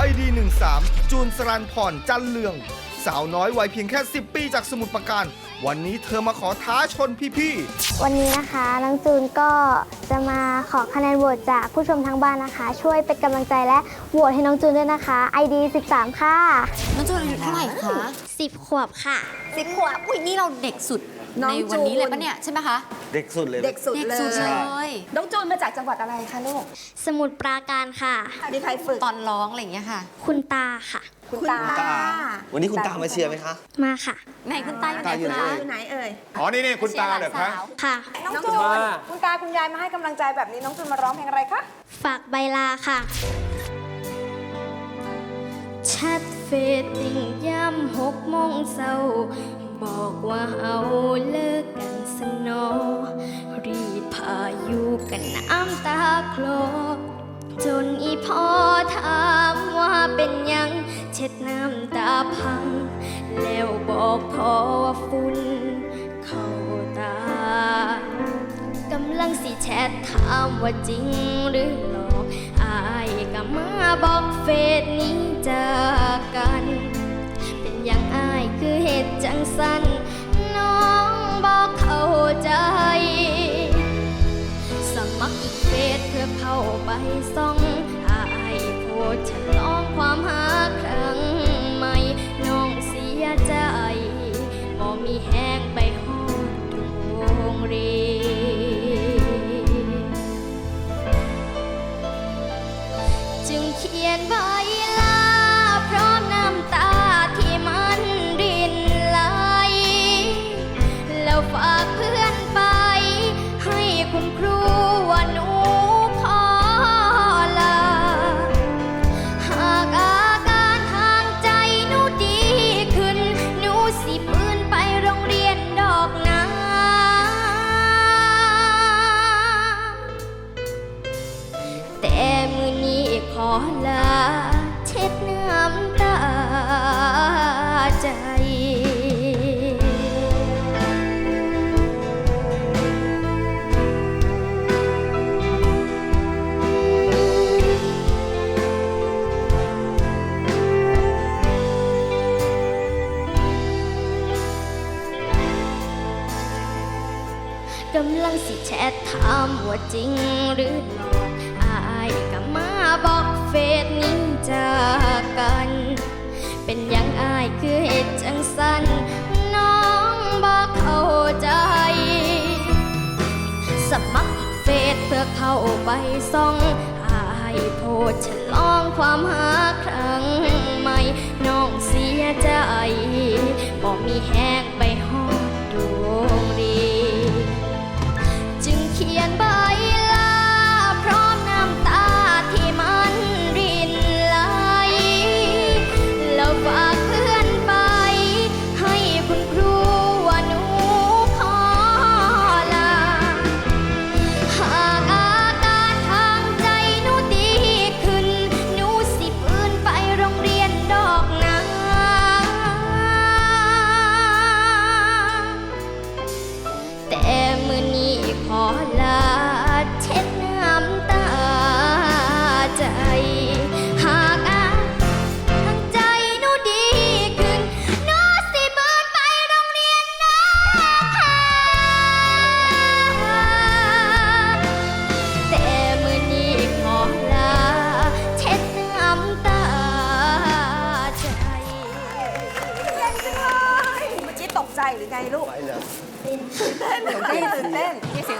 13 จูนสรันพรจันเลือง สาวน้อยวัยเพียงแค่ 10 ปีจากสมุทรปราการ วันนี้เธอมาขอท้าชนพี่ๆวันนี้นะคะน้องจูนก็จะมาขอคะแนนโหวตจากผู้ชมทางบ้านนะคะ ช่วยเป็นกำลังใจและโหวตให้น้องจูนด้วยนะคะ ID 13 ค่ะ น้องจูนอายุเท่าไหร่คะ10ขวบค่ะ สิบขวบอุ้ยนี่เราเด็กสุด น้องในวันนี้จูนเลยปะเนี่ยใช่ไหมคะเด็กสุดเลยเด็กสุดเด็กเลสุดเลยยน้องจูนมาจากจังหวัดอะไรคะลูกสมุดปราการค่ะ มีใครฝึก ตอนร้องอะไรอย่างเงี้ยค่ะ คุณตาค่ะ คุณตาวันนี้คุณตามมาเชียร์ไหมคะ มาค่ะ ไหนคุณตาอยู่ไหนตาอยู่ไหนคะอยู่ไหนเอ่ย อ๋อ นี่นี่คุณตาเหรอคะ ค่ะ น้องจูน คุณตาคุณยายมาให้กำลังใจแบบนี้น้องจูนมาร้องเพลงอะไรคะ ฝากใบลาค่ะแชทเฟซติ่งย่ำหกโมงเศร้า บอกว่าเอาเลิกกันสนอ รีดพาอยู่กันน้ำตาคลอจนอีพ่อถามว่าเป็นยัง เช็ดน้ำตาพัง แล้วบอกพ่อว่าฝุ่นเข้าตากำลังสิแชทถามว่าจริงหรือหลอก อายก็มาบอกเฟซนี้จ้า ไปส่องอายโพสต์ฉลองความหาครั้ง อลาเช็ดน้ำตาใจ กำลังสิแชทถามว่าจริงหรือหลอก สมัครอีกเฟซเพื่อเข้าไปส่องหาให้โพดฉลองความหาครั้งใหม่ น้องเสียใจบอกมีแฮ นี้ขอลา ตกใจหรือไงลูกไปเลยตื่นเต้นตื่นเต้นตื่นเต้น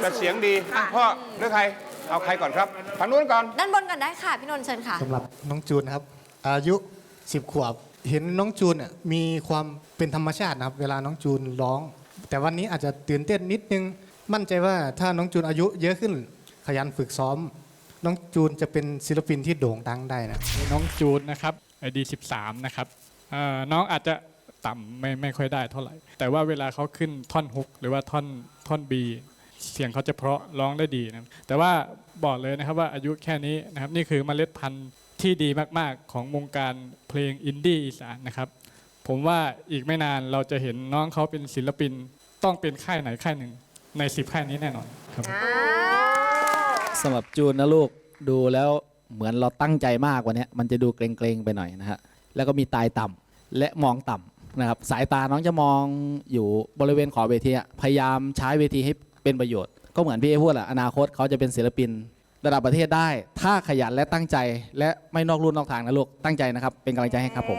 แต่เสียงดีอะพ่อเลือกใคร เอาใครก่อนครับฝั่งนู้นก่อน ด้านบนก่อนได้ค่ะพี่นนท์เชิญค่ะ สำหรับน้องจูนครับ อายุ 10 ขวบ เห็นน้องจูนน่ะมีความเป็นธรรมชาตินะครับ เวลาน้องจูนร้อง แต่วันนี้อาจจะตื่นเต้นนิดนึง มั่นใจว่าถ้าน้องจูนอายุเยอะขึ้น ขยันฝึกซ้อม น้องจูนจะเป็นศิลปินที่โด่งดังได้นะ น้องจูนนะครับไอดี13 นะครับเอ่อน้องอาจจะ ต่ำไม่ไม่ค่อยได้เท่าไหร่ แต่ว่าเวลาเขาขึ้นท่อนฮุกหรือว่าท่อนท่อนบีเสียงเขาจะเพราะร้องได้ดีนะแต่ว่าบอกเลยนะครับว่าอายุแค่นี้นะครับนี่คือเมล็ดพันธุ์ที่ดีมากๆ ของวงการเพลงอินดี้อีสานนะครับ ผมว่าอีกไม่นานเราจะเห็นน้องเขาเป็นศิลปิน ต้องเป็นค่ายไหนค่ายหนึ่ง ในสิบค่ายนี้แน่นอนครับสำหรับจูนนะลูกดูแล้วเหมือนเราตั้งใจมากกว่านี้มันจะดูเกรงๆไปหน่อยนะฮะแล้วก็มีตายต่ำและมองต่ำ นะครับสายตาน้องจะมองอยู่บริเวณขอบเวทีอะพยายามใช้เวทีให้เป็นประโยชน์ ก็เหมือนพี่เอพูดแหละอนาคตเขาจะเป็นศิลปิน ระดับประเทศได้ ถ้าขยันและตั้งใจ และไม่นอกลู่นอกทางนะลูกตั้งใจนะครับ เป็นกำลังใจให้ครับผม